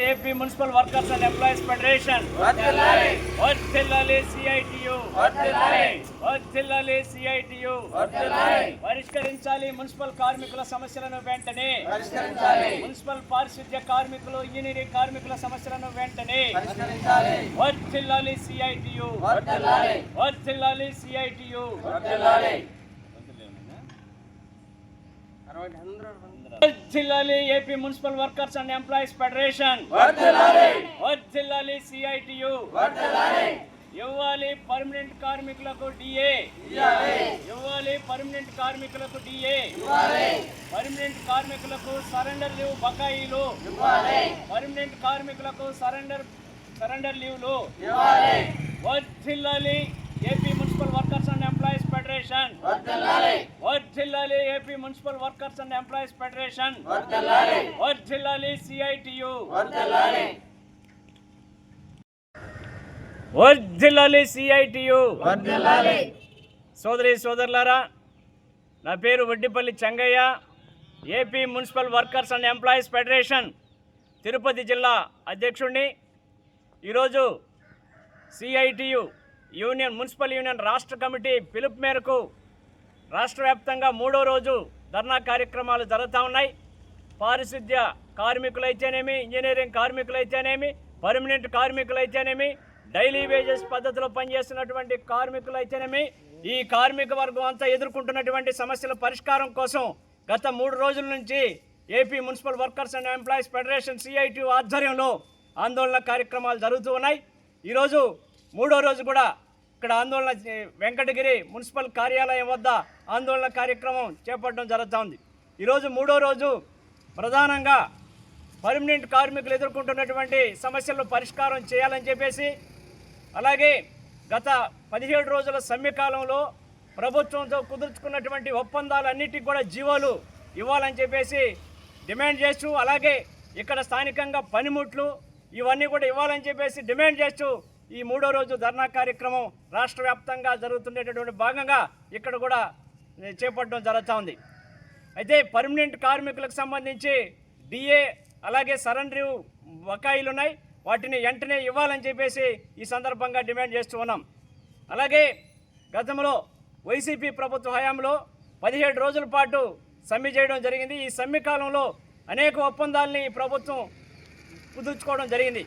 AP municipal workers and employees federation. వర్ధిల్లాలి CITU. వర్ధిల్లాలి CITU. పరిష్కరించాలి మున్సిపల్ కార్మికుల సమస్యలను వెంటనే. మున్సిపల్ పారిశుద్ధ్య కార్మికులు ఇంజనీరింగ్ కార్మికుల సమస్యలను వెంటనే. వర్ధిల్లాలి సిఐటియు. వర్ధిల్లాలి సిఐటియు. వర్ధిల్లాలి AP municipal workers and employees federation. వర్ధిల్లాలి సిఐటియు. ఇవ్వాలి పర్మనెంట్ కార్మికులకు డిఏ. ఇవ్వాలి. పర్మనెంట్ కార్మికులకు డిఏ. పర్మనెంట్ కార్మికులకు సరెండర్ లీవ్ బకాయిలు. పర్మనెంట్ కార్మికులకు సరెండర్ సరెండర్ లీవ్లు. వర్ధిల్లాలి AP municipal workers and employees federation. వర్ధిల్లాలి AP municipal workers and employees federation. వర్ధిల్లాలి సిఐటియు వర్ధిల్లాలి సిఐటియు సోదరి సోదరులారా నా పేరు Vaddipalli Chengaiah. AP municipal workers and employees federation Tirupati జిల్లా అధ్యక్షుడిని ఈరోజు సిఐటియు యూనియన్ మున్సిపల్ యూనియన్ రాష్ట్ర కమిటీ పిలుపు మేరకు రాష్ట్ర వ్యాప్తంగా మూడో రోజు ధర్నా కార్యక్రమాలు జరుగుతూ ఉన్నాయి. పారిశుద్ధ్య కార్మికులైతేనేమి ఇంజనీరింగ్ కార్మికులైతేనేమి పర్మనెంట్ కార్మికులైతేనేమి డైలీ వేజెస్ పద్ధతిలో పనిచేస్తున్నటువంటి కార్మికులైతేనేమి ఈ కార్మిక వర్గం అంతా ఎదుర్కొంటున్నటువంటి సమస్యల పరిష్కారం కోసం గత మూడు రోజుల నుంచి AP municipal workers and employees federation CIT ఆధ్వర్యంలో ఆందోళన కార్యక్రమాలు జరుగుతూ ఉన్నాయి. ఈరోజు మూడో రోజు కూడా ఇక్కడ ఆందోళన వెంకటగిరి మున్సిపల్ కార్యాలయం వద్ద ఆందోళన కార్యక్రమం చేపట్టడం జరుగుతూ ఉంది. ఈరోజు మూడో రోజు ప్రధానంగా పర్మనెంట్ కార్మికులు ఎదుర్కొంటున్నటువంటి సమస్యలను పరిష్కారం చేయాలని చెప్పేసి అలాగే గత పదిహేడు రోజుల సమ్మెకాలంలో ప్రభుత్వంతో కుదుర్చుకున్నటువంటి ఒప్పందాలన్నిటికీ కూడా జీవోలు ఇవ్వాలని చెప్పేసి డిమాండ్ చేస్తూ అలాగే ఇక్కడ స్థానికంగా పనిముట్లు ఇవన్నీ కూడా ఇవ్వాలని చెప్పేసి డిమాండ్ చేస్తూ ఈ మూడో రోజు ధర్నా కార్యక్రమం రాష్ట్ర వ్యాప్తంగా జరుగుతుండేటటువంటి భాగంగా ఇక్కడ కూడా చేపట్టడం జరుగుతూ ఉంది. అయితే పర్మనెంట్ కార్మికులకు సంబంధించి డిఏ అలాగే సరెండర్ బకాయిలు ఉన్నాయి. వాటిని వెంటనే ఇవ్వాలని చెప్పేసి ఈ సందర్భంగా డిమాండ్ చేస్తూ ఉన్నాం. అలాగే గతంలో వైసీపీ ప్రభుత్వ హయాంలో పదిహేడు రోజుల పాటు సమ్మె చేయడం జరిగింది. ఈ సమ్మె కాలంలో అనేక ఒప్పందాలని ఈ ప్రభుత్వం కుదుర్చుకోవడం జరిగింది.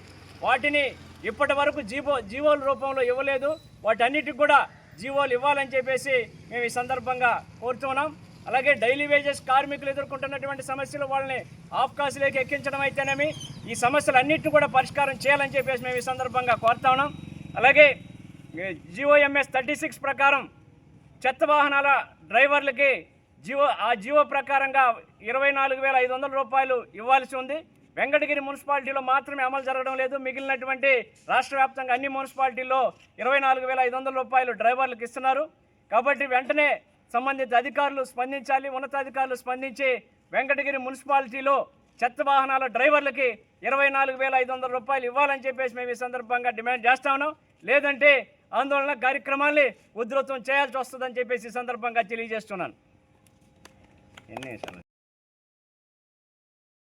వాటిని ఇప్పటి వరకు జీవో జీవోల రూపంలో ఇవ్వలేదు. వాటన్నిటికి కూడా జీవోలు ఇవ్వాలని చెప్పేసి మేము ఈ సందర్భంగా కోరుతున్నాం. అలాగే డైలీ వేజెస్ కార్మికులు ఎదుర్కొంటున్నటువంటి సమస్యలు వాళ్ళని ఆఫ్ కాసులోకి ఎక్కించడం అయితేనేమి ఈ సమస్యలన్నింటినీ కూడా పరిష్కారం చేయాలని చెప్పేసి మేము ఈ సందర్భంగా కోరుతా ఉన్నాం. అలాగే జిఓఎంఎస్ థర్టీ సిక్స్ ప్రకారం చెత్త వాహనాల డ్రైవర్లకి జీవో ఆ జీవో ప్రకారంగా ఇరవై నాలుగు వేల ఐదు వందల రూపాయలు ఇవ్వాల్సి ఉంది. వెంకటగిరి మున్సిపాలిటీలో మాత్రమే అమలు జరగడం లేదు. మిగిలినటువంటి రాష్ట్ర వ్యాప్తంగా అన్ని మున్సిపాలిటీల్లో ఇరవై నాలుగు వేల ఐదు వందల రూపాయలు డ్రైవర్లకు ఇస్తున్నారు. కాబట్టి వెంటనే సంబంధిత అధికారులు స్పందించాలి. ఉన్నతాధికారులు స్పందించి వెంకటగిరి మున్సిపాలిటీలో చెత్త వాహనాల డ్రైవర్లకి ఇరవై నాలుగు వేల ఐదు వందల రూపాయలు ఇవ్వాలని చెప్పేసి మేము ఈ సందర్భంగా డిమాండ్ చేస్తా ఉన్నాం. లేదంటే ఆందోళన కార్యక్రమాల్ని ఉధృతం చేయాల్సి వస్తుందని చెప్పేసి ఈ సందర్భంగా తెలియజేస్తున్నాను. ఎన్ని